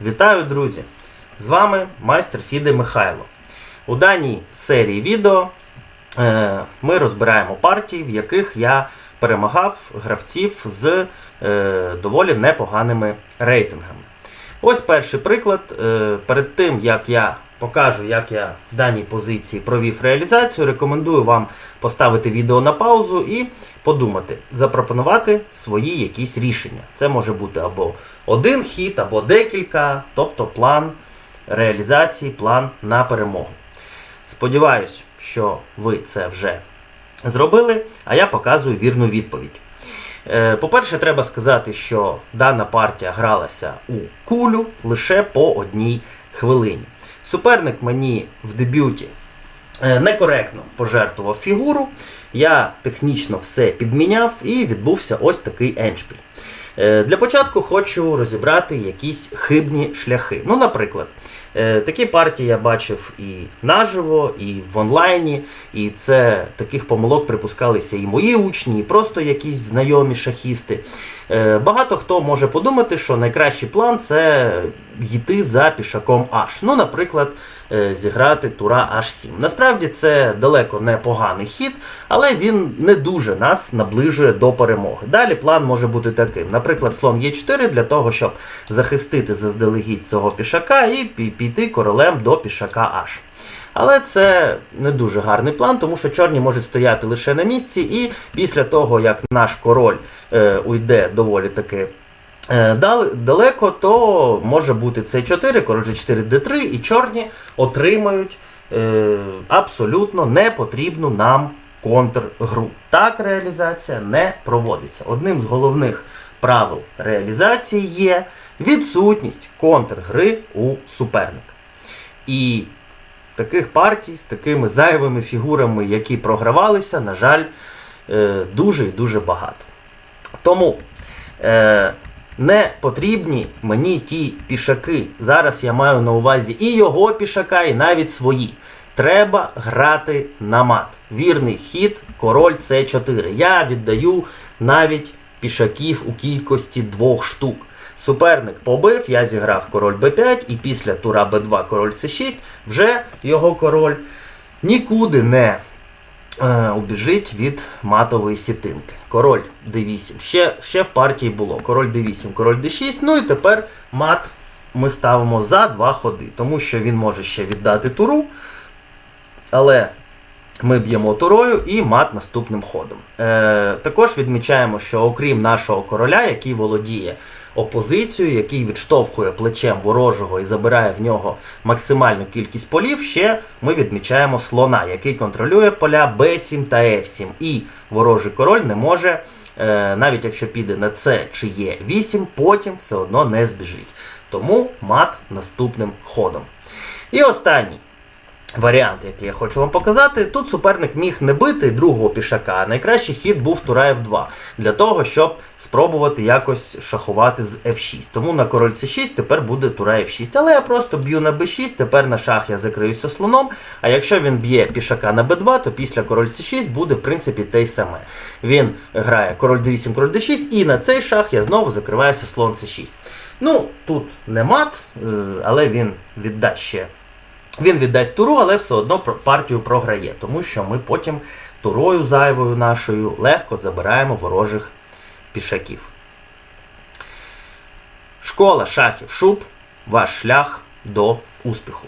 Вітаю, друзі! З вами майстер Фіде Михайло. У даній серії відео е, ми розбираємо партії, в яких я перемагав гравців з е, доволі непоганими рейтингами. Ось перший приклад. Е, перед тим як я покажу, як я в даній позиції провів реалізацію, рекомендую вам поставити відео на паузу і подумати, запропонувати свої якісь рішення. Це може бути або один хід, або декілька, тобто план реалізації, план на перемогу. Сподіваюсь, що ви це вже зробили, а я показую вірну відповідь. Е, По-перше, треба сказати, що дана партія гралася у кулю лише по одній хвилині. Суперник мені в дебюті е, некоректно пожертвував фігуру. Я технічно все підміняв і відбувся ось такий еншпіль. Е, Для початку хочу розібрати якісь хибні шляхи. Ну, наприклад, е, такі партії я бачив і наживо, і в онлайні, і це таких помилок припускалися і мої учні, і просто якісь знайомі шахісти. Е, Багато хто може подумати, що найкращий план це йти за пішаком H. Ну, наприклад, е, зіграти тура H7. Насправді це далеко не поганий хід, але він не дуже нас наближує до перемоги. Далі план може бути таким. Наприклад, слон Е4 для того, щоб захистити заздалегідь цього пішака і пі- піти королем до пішака H. Але це не дуже гарний план, тому що чорні можуть стояти лише на місці, і після того, як наш король е, уйде доволі таки е, далеко, то може бути С4, король G4, D3, і чорні отримають е, абсолютно непотрібну нам контргру. Так реалізація не проводиться. Одним з головних правил реалізації є відсутність контргри у суперника. І таких партій з такими зайвими фігурами, які програвалися, на жаль, е, дуже і дуже багато. Тому е, не потрібні мені ті пішаки. Зараз я маю на увазі і його пішака, і навіть свої. Треба грати на мат. Вірний хід, король С4. Я віддаю навіть пішаків у кількості двох штук. Суперник побив, я зіграв король Б5, і після тура Б2 король С6 вже його король нікуди не е, убіжить від матової сітинки. Король d8. Ще, ще в партії було. Король d8, король d6. Ну і тепер мат ми ставимо за два ходи, тому що він може ще віддати туру. Але ми б'ємо турою і мат наступним ходом. Е, також відмічаємо, що окрім нашого короля, який володіє опозицією, який відштовхує плечем ворожого і забирає в нього максимальну кількість полів, ще ми відмічаємо слона, який контролює поля b7 та f7. І ворожий король не може, е, навіть якщо піде на С чи є 8, потім все одно не збіжить. Тому мат наступним ходом. І останній варіант, який я хочу вам показати. Тут суперник міг не бити другого пішака, а найкращий хід був тура F2 для того, щоб спробувати якось шахувати з F6. Тому на король C6 тепер буде тура F6. Але я просто б'ю на B6, тепер на шах я закриюся слоном. А якщо він б'є пішака на B2, то після король C6 буде в принципі те й саме. Він грає король D8, король D6, і на цей шах я знову закриваюся слон C6. Ну, тут не мат, е, але він віддасть ще він віддасть туру, але все одно партію програє, тому що ми потім турою зайвою нашою легко забираємо ворожих пішаків. Школа шахів шуб, ваш шлях до успіху.